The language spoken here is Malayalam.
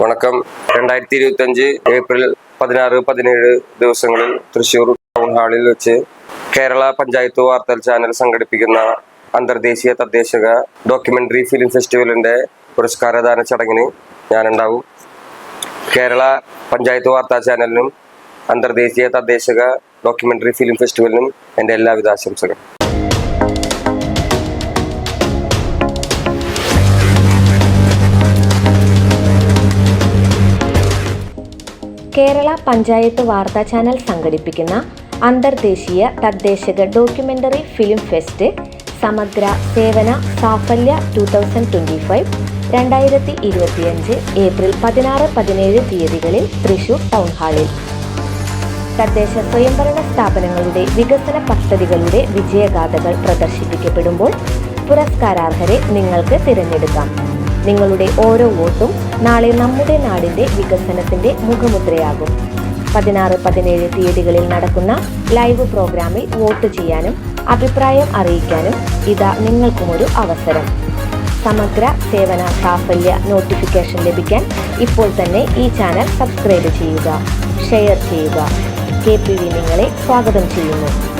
വണക്കം. രണ്ടായിരത്തി ഇരുപത്തി അഞ്ച് ഏപ്രിൽ പതിനാറ് പതിനേഴ് ദിവസങ്ങളിൽ തൃശൂർ ടൗൺ ഹാളിൽ വെച്ച് കേരള പഞ്ചായത്ത് വാർത്തൽ ചാനൽ സംഘടിപ്പിക്കുന്ന അന്തർദേശീയ തദ്ദേശക ഡോക്യുമെന്ററി ഫിലിം ഫെസ്റ്റിവലിന്റെ പുരസ്കാരദാന ചടങ്ങിന് ഞാനുണ്ടാവും. കേരള പഞ്ചായത്ത് വാർത്താ ചാനലിനും അന്തർദേശീയ തദ്ദേശക ഡോക്യുമെന്ററി ഫിലിം ഫെസ്റ്റിവലിനും എന്റെ എല്ലാവിധ ആശംസകളും. കേരള പഞ്ചായത്ത് വാർത്താ ചാനൽ സംഘടിപ്പിക്കുന്ന അന്തർദേശീയ തദ്ദേശക ഡോക്യുമെന്ററി ഫിലിം ഫെസ്റ്റ് സമഗ്ര സേവന സാഫല്യ ടു തൗസൻഡ് ട്വന്റി ഫൈവ് രണ്ടായിരത്തി ഇരുപത്തിയഞ്ച് ഏപ്രിൽ പതിനാറ് പതിനേഴ് തീയതികളിൽ തൃശൂർ ടൗൺ ഹാളിൽ. തദ്ദേശ സ്വയംഭരണ സ്ഥാപനങ്ങളുടെ വികസന പദ്ധതികളുടെ വിജയഗാഥകൾ പ്രദർശിപ്പിക്കപ്പെടുമ്പോൾ പുരസ്കാരാർഹരെ നിങ്ങൾക്ക് തിരഞ്ഞെടുക്കാം. നിങ്ങളുടെ ഓരോ വോട്ടും നാളെ നമ്മുടെ നാടിന്റെ വികസനത്തിന്റെ മുഖമുദ്രയാകും. പതിനാറ് പതിനേഴ് തീയതികളിൽ നടക്കുന്ന ലൈവ് പ്രോഗ്രാമിൽ വോട്ട് ചെയ്യാനും അഭിപ്രായം അറിയിക്കാനും ഇതാ നിങ്ങൾക്കുമൊരു അവസരം. സമഗ്ര സേവന സാഫല്യ നോട്ടിഫിക്കേഷൻ ലഭിക്കാൻ ഇപ്പോൾ തന്നെ ഈ ചാനൽ സബ്സ്ക്രൈബ് ചെയ്യുക ഷെയർ ചെയ്യുക. കെ പി വി നിങ്ങളെ സ്വാഗതം ചെയ്യുന്നു.